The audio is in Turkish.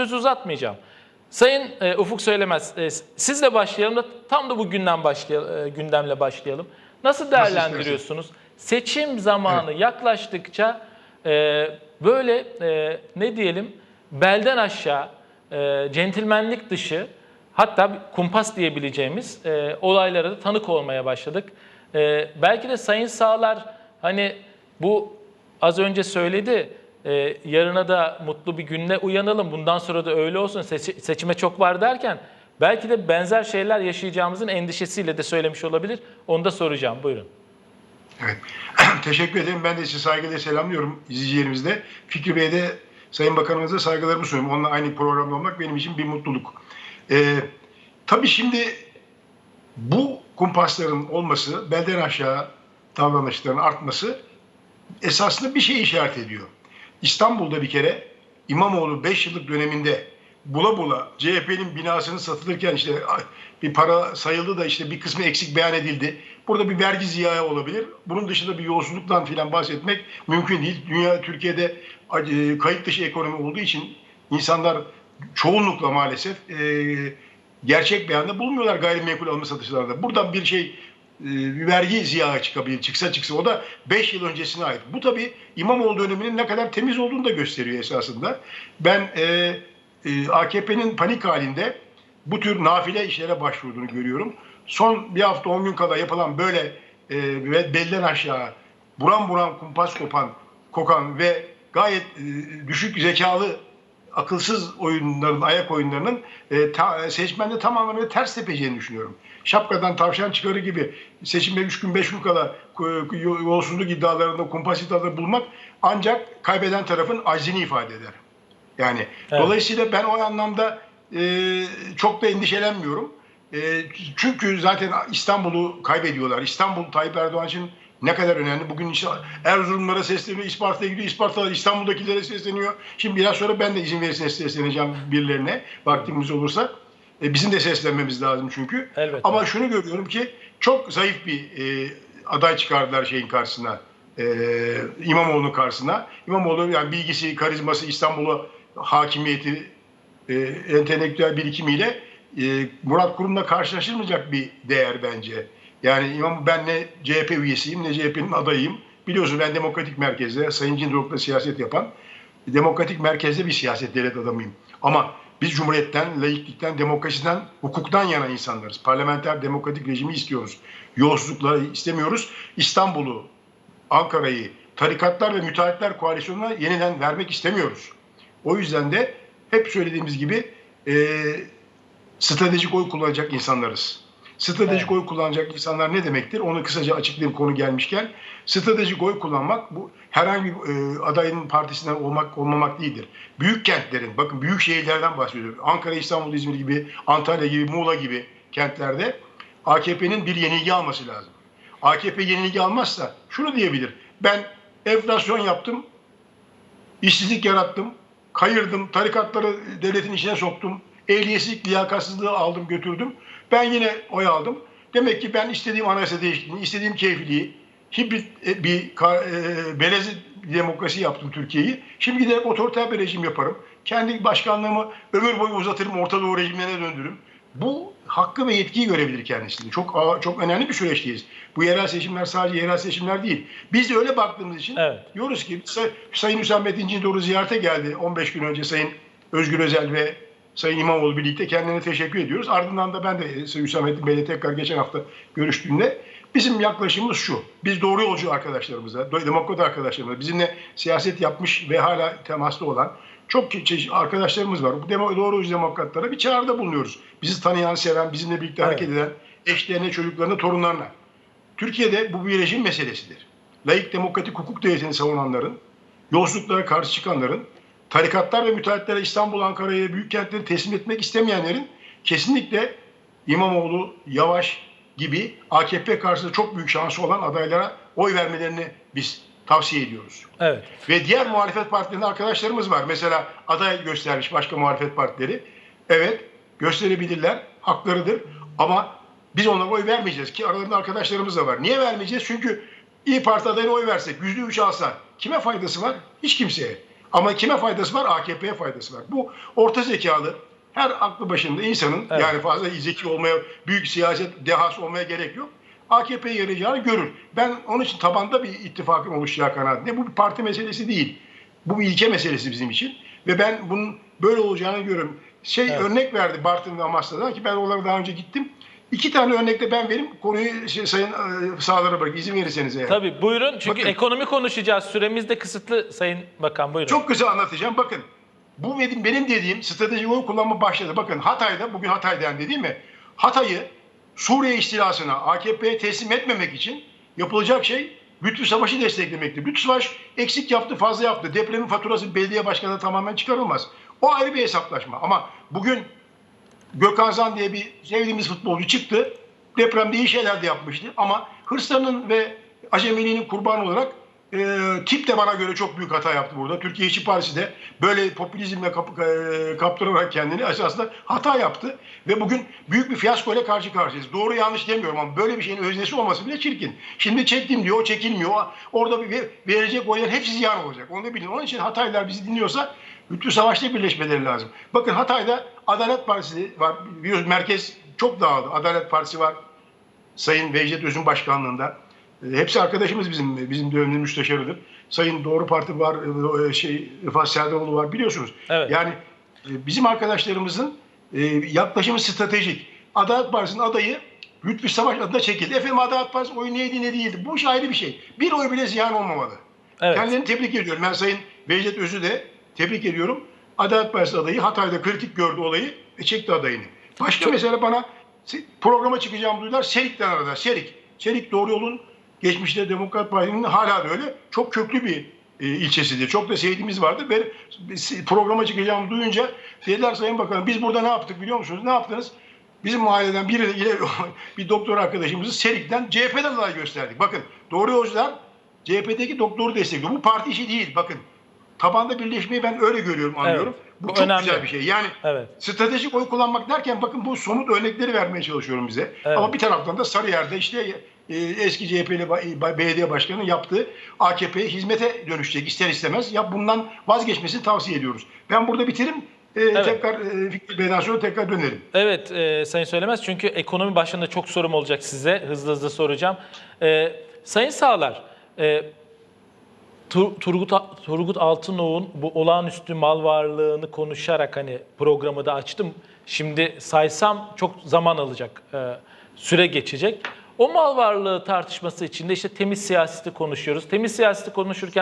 sözü uzatmayacağım. Sayın e, Ufuk Söylemez, e, sizle başlayalım da tam da bu günden başlayalım, gündemle başlayalım. Nasıl değerlendiriyorsunuz? Seçim zamanı yaklaştıkça e, böyle e, ne diyelim belden aşağı, e, centilmenlik dışı hatta kumpas diyebileceğimiz e, olaylara da tanık olmaya başladık. E, belki de Sayın Sağlar hani bu az önce söyledi e, yarına da mutlu bir günle uyanalım bundan sonra da öyle olsun seçi- seçime çok var derken belki de benzer şeyler yaşayacağımızın endişesiyle de söylemiş olabilir. Onu da soracağım. Buyurun. Evet. Teşekkür ederim. Ben de sizi saygıyla selamlıyorum izleyicilerimizde. Fikri Bey'e de Sayın Bakanımıza saygılarımı sunuyorum. Onunla aynı programda olmak benim için bir mutluluk. Ee, tabii şimdi bu kumpasların olması, belden aşağı davranışların artması esasında bir şey işaret ediyor. İstanbul'da bir kere İmamoğlu 5 yıllık döneminde bula bula CHP'nin binasını satılırken işte bir para sayıldı da işte bir kısmı eksik beyan edildi. Burada bir vergi ziyağı olabilir. Bunun dışında bir yolsuzluktan filan bahsetmek mümkün değil. Dünya Türkiye'de e, kayıt dışı ekonomi olduğu için insanlar çoğunlukla maalesef e, gerçek beyanda bulmuyorlar gayrimenkul alım satışlarda. Buradan bir şey bir vergi ziyağı çıkabilir. Çıksa çıksa o da 5 yıl öncesine ait. Bu tabii İmamoğlu döneminin ne kadar temiz olduğunu da gösteriyor esasında. Ben e, e, AKP'nin panik halinde bu tür nafile işlere başvurduğunu görüyorum. Son bir hafta 10 gün kadar yapılan böyle e, belden aşağı buram buram kumpas kopan, kokan ve gayet e, düşük zekalı akılsız oyunların, ayak oyunlarının e, ta, seçmende tam anlamıyla ters tepeceğini düşünüyorum. Şapkadan tavşan çıkarı gibi seçimde 3 gün 5 gün kala e, yolsuzluk iddialarında, kumpas iddialarında bulmak ancak kaybeden tarafın aczini ifade eder. Yani Evet. dolayısıyla ben o anlamda e, çok da endişelenmiyorum. E, çünkü zaten İstanbul'u kaybediyorlar. İstanbul Tayyip Erdoğan için ne kadar önemli. Bugün Erzurumlara sesleniyor, İsparta'ya gidiyor, İsparta İstanbul'dakilere sesleniyor. Şimdi biraz sonra ben de izin verirse sesleneceğim birilerine vaktimiz olursa. E, bizim de seslenmemiz lazım çünkü. Elbette. Ama şunu görüyorum ki çok zayıf bir e, aday çıkardılar şeyin karşısına. E, İmamoğlu'nun karşısına. İmamoğlu yani bilgisi, karizması, İstanbul'a hakimiyeti, e, entelektüel birikimiyle e, Murat Kurum'la karşılaşılmayacak bir değer bence. Yani İmam ben ne CHP üyesiyim ne CHP'nin adayıyım. Biliyorsun ben demokratik merkezde Sayın Cindoruk'la siyaset yapan demokratik merkezde bir siyaset devlet adamıyım. Ama biz cumhuriyetten, laiklikten, demokrasiden, hukuktan yana insanlarız. Parlamenter demokratik rejimi istiyoruz. Yolsuzlukları istemiyoruz. İstanbul'u, Ankara'yı, tarikatlar ve müteahhitler koalisyonuna yeniden vermek istemiyoruz. O yüzden de hep söylediğimiz gibi e, stratejik oy kullanacak insanlarız. Stratejik oy kullanacak insanlar ne demektir? Onu kısaca açıklayayım konu gelmişken. Stratejik oy kullanmak bu herhangi bir e, adayın partisinden olmak olmamak değildir. Büyük kentlerin, bakın büyük şehirlerden bahsediyorum. Ankara, İstanbul, İzmir gibi, Antalya gibi, Muğla gibi kentlerde AKP'nin bir yenilgi alması lazım. AKP yenilgi almazsa şunu diyebilir. Ben enflasyon yaptım, işsizlik yarattım, kayırdım, tarikatları devletin içine soktum, ehliyetsizlik, liyakatsızlığı aldım götürdüm. Ben yine oy aldım. Demek ki ben istediğim anayasa değişikliğini, istediğim keyfiliği, hibrit e, bir e, belezi demokrasi yaptım Türkiye'yi. Şimdi giderek otoriter bir rejim yaparım. Kendi başkanlığımı ömür boyu uzatırım, Orta Doğu rejimlerine döndürürüm. Bu hakkı ve yetkiyi görebilir kendisini. Çok çok önemli bir süreçteyiz. Bu yerel seçimler sadece yerel seçimler değil. Biz de öyle baktığımız için Evet. diyoruz ki Say- Sayın Hüsamettin Cindor'u ziyarete geldi 15 gün önce Sayın Özgür Özel ve Sayın İmamoğlu birlikte kendilerine teşekkür ediyoruz. Ardından da ben de Sayın Hüsamettin Bey'le tekrar geçen hafta görüştüğümde bizim yaklaşımımız şu. Biz doğru yolcu arkadaşlarımıza, demokrat arkadaşlarımıza, bizimle siyaset yapmış ve hala temaslı olan çok çeşitli arkadaşlarımız var. Bu demo, doğru yolcu demokratlara bir çağrıda bulunuyoruz. Bizi tanıyan, seven, bizimle birlikte Evet. hareket eden eşlerine, çocuklarına, torunlarına. Türkiye'de bu bir rejim meselesidir. Layık demokratik hukuk devletini savunanların, yolsuzluklara karşı çıkanların, tarikatlar ve müteahhitlere İstanbul, Ankara'ya, büyük kentleri teslim etmek istemeyenlerin kesinlikle İmamoğlu, Yavaş gibi AKP karşısında çok büyük şansı olan adaylara oy vermelerini biz tavsiye ediyoruz. Evet. Ve diğer muhalefet partilerinde arkadaşlarımız var. Mesela aday göstermiş başka muhalefet partileri. Evet gösterebilirler, haklarıdır. Ama biz onlara oy vermeyeceğiz ki aralarında arkadaşlarımız da var. Niye vermeyeceğiz? Çünkü İyi Parti adayına oy versek, yüzde üç alsa kime faydası var? Hiç kimseye. Ama kime faydası var? AKP'ye faydası var. Bu orta zekalı her aklı başında insanın Evet. yani fazla zeki olmaya, büyük siyaset dehası olmaya gerek yok. AKP'ye yarayacağını görür. Ben onun için tabanda bir ittifakın oluşacağı kanaatindeyim. Bu bir parti meselesi değil. Bu bir ilke meselesi bizim için. Ve ben bunun böyle olacağını görüyorum. Şey Evet. örnek verdi Bartın ve Amasya'dan ki ben oralara daha önce gittim. İki tane örnekte ben vereyim. Konuyu şey, Sayın e, Sağlar'a bırak. izin verirseniz eğer. Tabii buyurun çünkü Bakın. ekonomi konuşacağız. Süremiz de kısıtlı Sayın Bakan buyurun. Çok kısa anlatacağım. Bakın bu benim, benim dediğim stratejik oy kullanma başladı. Bakın Hatay'da, bugün Hatay dendi değil mi? Hatay'ı Suriye istilasına AKP'ye teslim etmemek için yapılacak şey Lütfü Savaş'ı desteklemekti. Lütfü Savaş eksik yaptı, fazla yaptı. Depremin faturası belediye başkanı tamamen çıkarılmaz. O ayrı bir hesaplaşma. Ama bugün Gökhan Zan diye bir sevdiğimiz futbolcu çıktı. Depremde iyi şeyler de yapmıştı ama hırslarının ve acemiliğinin kurbanı olarak e, tip de bana göre çok büyük hata yaptı burada. Türkiye İşçi Partisi de böyle popülizmle kap, e, kaptırarak kendini esasında hata yaptı. Ve bugün büyük bir fiyasko ile karşı karşıyayız. Doğru yanlış demiyorum ama böyle bir şeyin öznesi olması bile çirkin. Şimdi çektim diyor, o çekilmiyor. Orada bir ver- verecek oyların hepsi ziyan olacak. Onu da bilin. Onun için Hataylılar bizi dinliyorsa Lütfü Savaş'ta birleşmeleri lazım. Bakın Hatay'da Adalet Partisi var. Biliyoruz merkez çok dağıldı. Adalet Partisi var. Sayın Vecdet Öz'ün başkanlığında. Hepsi arkadaşımız bizim bizim dönemin müsteşarıdır. Sayın Doğru Parti var, e, şey Rıfat Serdaroğlu var biliyorsunuz. Evet. Yani e, bizim arkadaşlarımızın e, yaklaşımı stratejik. Adalet Partisi'nin adayı Lütfü Savaş adına çekildi. Efendim Adalet Partisi oyu neydi ne değildi. Bu iş ayrı bir şey. Bir oy bile ziyan olmamalı. Evet. Kendilerini tebrik ediyorum. Ben Sayın Vecdet Öz'ü de tebrik ediyorum. Adalet Partisi adayı Hatay'da kritik gördü olayı ve çekti adayını. Başka mesele bana programa çıkacağım duydular. Serik'ten aradılar. Serik. Serik Doğru Yol'un geçmişte Demokrat Parti'nin hala da öyle çok köklü bir e, ilçesidir. Çok da sevdiğimiz vardı. Biz programa çıkacağımı duyunca dediler Sayın Bakanım biz burada ne yaptık biliyor musunuz? Ne yaptınız? Bizim mahalleden biri ile bir doktor arkadaşımızı Serik'ten CHP'den aday gösterdik. Bakın Doğru Yolcular CHP'deki doktoru destekliyor. Bu parti işi değil. Bakın tabanda birleşmeyi ben öyle görüyorum, anlıyorum. Evet, bu, çok önemli. güzel bir şey. Yani Evet. stratejik oy kullanmak derken bakın bu somut örnekleri vermeye çalışıyorum bize. Evet. Ama bir taraftan da Sarıyer'de işte e, eski CHP'li belediye başkanının yaptığı AKP'ye hizmete dönüşecek ister istemez. Ya bundan vazgeçmesini tavsiye ediyoruz. Ben burada bitirim. E, Tekrar e, Fikri Bey'den sonra tekrar dönerim. Evet e, Sayın Söylemez çünkü ekonomi başında çok sorum olacak size. Hızlı hızlı soracağım. E, Sayın Sağlar, e, Tur- Turgut, Turgut Altınoğlu'nun bu olağanüstü mal varlığını konuşarak hani programı da açtım. Şimdi saysam çok zaman alacak, e, süre geçecek. O mal varlığı tartışması içinde işte temiz siyaseti konuşuyoruz. Temiz siyaseti konuşurken